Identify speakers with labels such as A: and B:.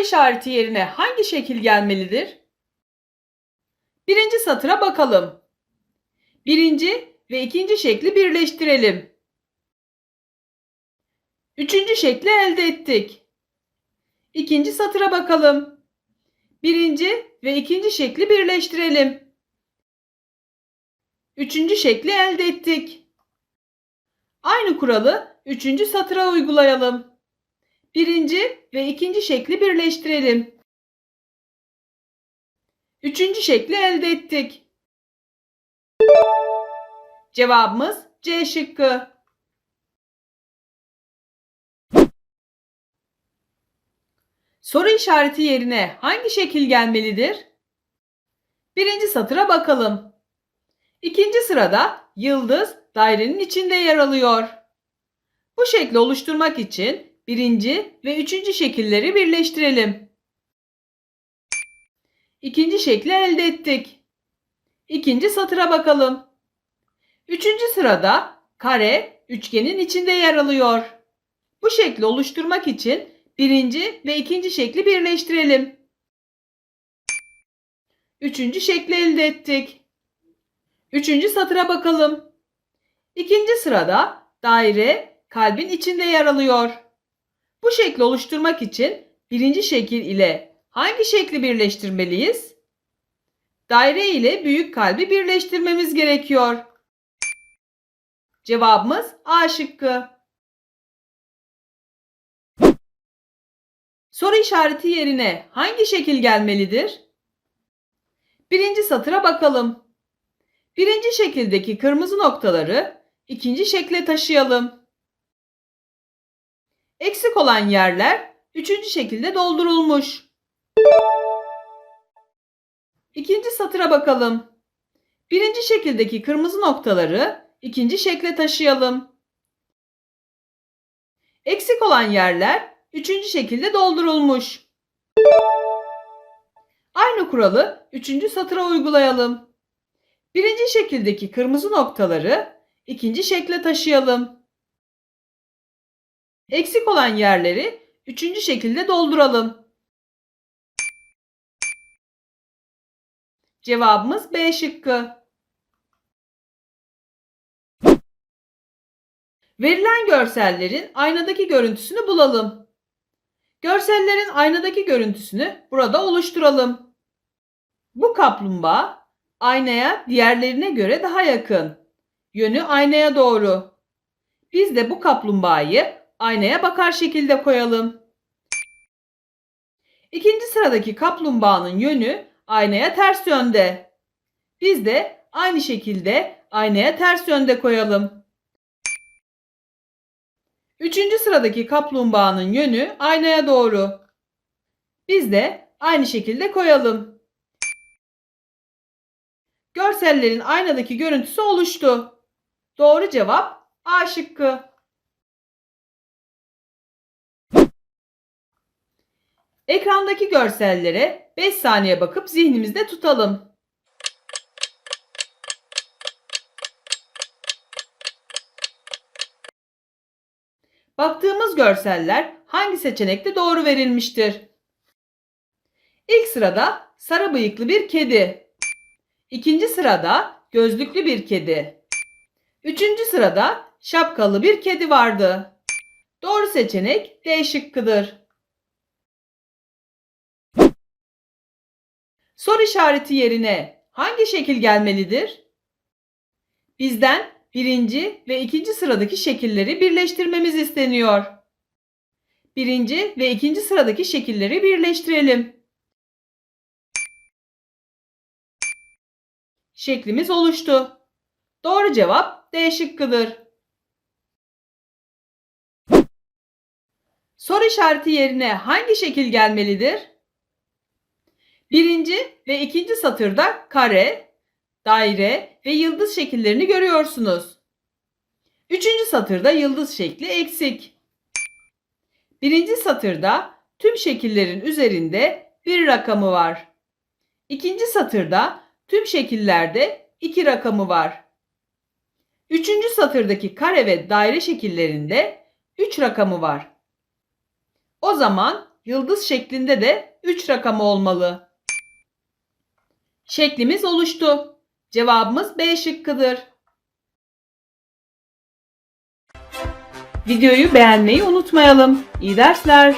A: işareti yerine hangi şekil gelmelidir? Birinci satıra bakalım. Birinci ve ikinci şekli birleştirelim. Üçüncü şekli elde ettik. İkinci satıra bakalım. Birinci ve ikinci şekli birleştirelim. Üçüncü şekli elde ettik. Aynı kuralı üçüncü satıra uygulayalım. Birinci ve ikinci şekli birleştirelim. Üçüncü şekli elde ettik. Cevabımız C şıkkı. Soru işareti yerine hangi şekil gelmelidir? Birinci satıra bakalım. İkinci sırada yıldız dairenin içinde yer alıyor. Bu şekli oluşturmak için birinci ve üçüncü şekilleri birleştirelim. İkinci şekli elde ettik. İkinci satıra bakalım. Üçüncü sırada kare üçgenin içinde yer alıyor. Bu şekli oluşturmak için birinci ve ikinci şekli birleştirelim. Üçüncü şekli elde ettik. Üçüncü satıra bakalım. İkinci sırada daire kalbin içinde yer alıyor. Bu şekli oluşturmak için birinci şekil ile hangi şekli birleştirmeliyiz? Daire ile büyük kalbi birleştirmemiz gerekiyor. Cevabımız A şıkkı. Soru işareti yerine hangi şekil gelmelidir? Birinci satıra bakalım. Birinci şekildeki kırmızı noktaları ikinci şekle taşıyalım. Eksik olan yerler üçüncü şekilde doldurulmuş. İkinci satıra bakalım. Birinci şekildeki kırmızı noktaları ikinci şekle taşıyalım. Eksik olan yerler üçüncü şekilde doldurulmuş. Aynı kuralı üçüncü satıra uygulayalım. Birinci şekildeki kırmızı noktaları ikinci şekle taşıyalım. Eksik olan yerleri üçüncü şekilde dolduralım. Cevabımız B şıkkı. Verilen görsellerin aynadaki görüntüsünü bulalım. Görsellerin aynadaki görüntüsünü burada oluşturalım. Bu kaplumbağa aynaya diğerlerine göre daha yakın. Yönü aynaya doğru. Biz de bu kaplumbağayı aynaya bakar şekilde koyalım. İkinci sıradaki kaplumbağanın yönü aynaya ters yönde. Biz de aynı şekilde aynaya ters yönde koyalım. Üçüncü sıradaki kaplumbağanın yönü aynaya doğru. Biz de aynı şekilde koyalım. Görsellerin aynadaki görüntüsü oluştu. Doğru cevap A şıkkı. Ekrandaki görsellere 5 saniye bakıp zihnimizde tutalım. Baktığımız görseller hangi seçenekte doğru verilmiştir? İlk sırada sarı bıyıklı bir kedi. İkinci sırada gözlüklü bir kedi. Üçüncü sırada şapkalı bir kedi vardı. Doğru seçenek D şıkkıdır. Soru işareti yerine hangi şekil gelmelidir? Bizden birinci ve ikinci sıradaki şekilleri birleştirmemiz isteniyor. Birinci ve ikinci sıradaki şekilleri birleştirelim. Şeklimiz oluştu. Doğru cevap D şıkkıdır. Soru işareti yerine hangi şekil gelmelidir? Birinci ve ikinci satırda kare, daire ve yıldız şekillerini görüyorsunuz. Üçüncü satırda yıldız şekli eksik. Birinci satırda tüm şekillerin üzerinde bir rakamı var. İkinci satırda tüm şekillerde iki rakamı var. Üçüncü satırdaki kare ve daire şekillerinde üç rakamı var. O zaman yıldız şeklinde de 3 rakamı olmalı. Şeklimiz oluştu. Cevabımız B şıkkıdır. Videoyu beğenmeyi unutmayalım. İyi dersler.